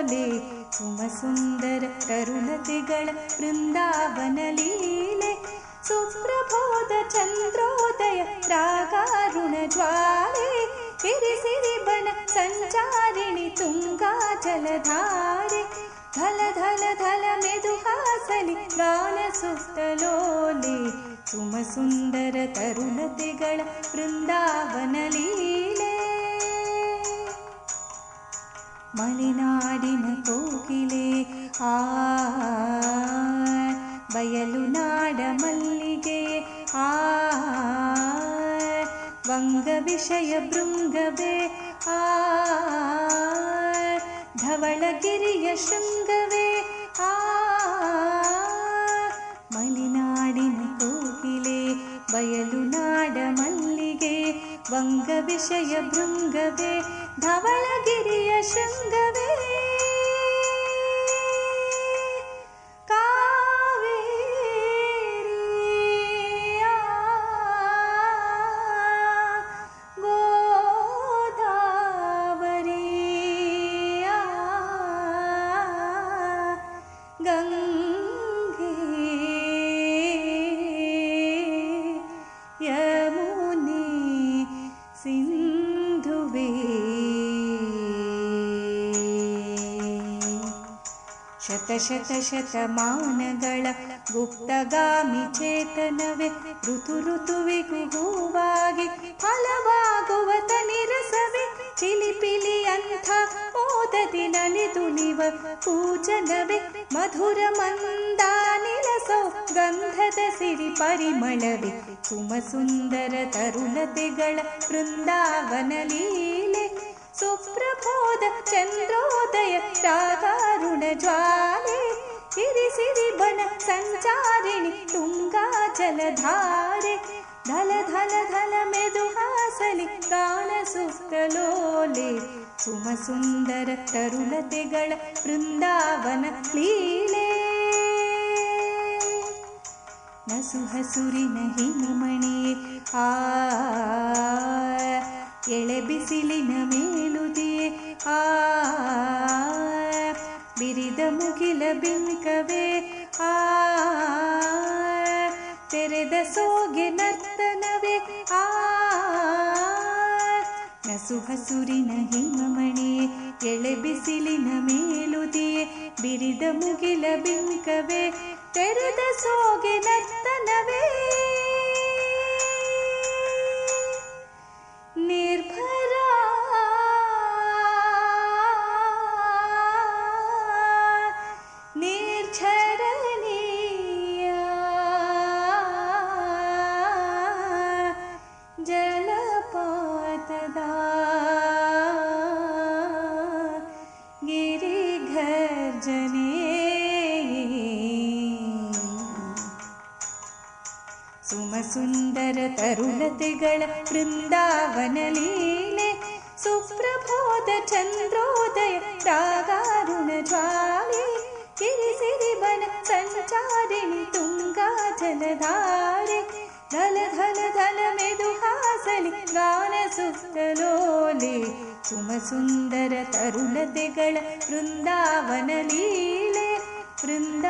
ಹಾಸಲಿ ಗಾನ ಸುತ್ತಲೋಲೆ ಸುಮ ಸುಂದರ ತರುಣತೆಗಳ ಬೃಂದಾವನ ಲೀಲೆ ಸುಪ್ರಭೋದ ಚಂದ್ರೋದಯ ರಾಗಾರುಣ ಜ್ವಾಲೆ ಸಿರಿ ಸಿರಿ ಬನ ಸಂಚಾರಿಣಿ ತುಂಗಾ ಜಲಧಾರೆ ಧಲ ಧಲ ಧಲ ಮೆದು ಹಾಸಲಿ ಗಾನ ಸುತ್ತಲೋಲೆ ಸುಮ ಸುಂದರ ತರುಣತೆಗಳ ಬೃಂದಾವನ ಮಲೆನಾಡಿನ ಕೋಗಿಲೆ ಆ ಬಯಲು ನಾಡ ಮಲ್ಲಿಗೆ ಆ ವಂಗ ವಿಷಯ ಭೃಂಗವೇ ಆ ಧವಳಗಿರಿಯ ಶೃಂಗವೇ ಆ ಮಲೆನಾಡಿನ ಕೋಗಿಲೆ ಬಯಲು ನಾಡ ಮಲ್ಲಿಗೆ ವಂಗ ವಿಷಯ ಭೃಂಗವೇ धवलगिरिय शृङ्गवे कावीया गोदा वरीया गङ्गी सिन्धुवे ಶತ ಶತ ಶತಮಾನಗಳ ಗುಪ್ತಗಾಮಿ ಚೇತನವೇ ಋತು ಋತುವಿಗೂ ಹೂವಾಗಿ ಫಲವಾಗುವ ತನಿರಸವೇ ಚಿಲಿಪಿಲಿ ಅಂಥ ಮೋದದಿ ನಲಿದುಲಿವ ಪೂಜನವೇ ಮಧುರ ಮಂದಾನಿಲ ಗಂಧದ ಸಿರಿ ಪರಿಮಳವೇ ಸುಮ ಸುಂದರ ತರುಣತೆಗಳ ಬೃಂದಾವನ ಲೀಲೆ ಸುಪ್ರಭೋದ ಚಂದ್ರೋದಯ ರಾಗಾರುಣ ಜ್ವಾಲೆ ಜಲಧಾರೆ ಧಲ ಧಲ ಧಲ ಮೆದು ಹಾಸಲಿ ಗಾನ ಸುತ್ತಲೋಲೆ ಸುಮ ಸುಂದರ ತರುಣತೆಗಳ ಬೃಂದಾವನ ಲೀಲೆ ನಸು ಹಸುರಿನ ಹಿಮಮಣಿ ಆ ಎಳೆ ಬಿಸಿಲಿನ ಮೇಲುದಿಯೇ ಆ ಬಿರಿದ ಮುಗಿಲ ಬಿಂಕವೇ ಆ ತೆರೆದ ಸೋಗೆ ನರ್ತನವೇ. ಆ, ನಸು ಹಸುರಿನ ಹಿಮಮಣಿ, ಎಳೆ ಬಿಸಿಲಿನ ಮೇಲುದಿಯೇ ಬಿರಿದ ಮುಗಿಲ ಬಿಂಕವೇ. ತೆರೆದ ಸೋಗೆ ನರ್ತನವೇ. ಸುಮ ಸುಂದರ ತರುಣತೆಗಳ ಬೃಂದಾವನ ಲೀಲೆ ಸುಪ್ರಭೋದ ಚಂದ್ರೋದಯ ರಾಗಾರುಣ ಜ್ವಾಲೆ ಕಿರಿ ಸಿರಿ ಬನ ಸಂಚಾರಿಣಿ ತುಂಗಾ ಜಲಧಾರೆ ಧಲ ಧಲ ಧಲ ಮೆದು ಹಾಸಲಿ ಗಾನ ಸುತ್ತಲೋಲೆ ಸುಮ ಸುಂದರ ತರುಣತೆಗಳ ಬೃಂದಾವನ ಲೀಲೆ ಬೃಂದಾವನ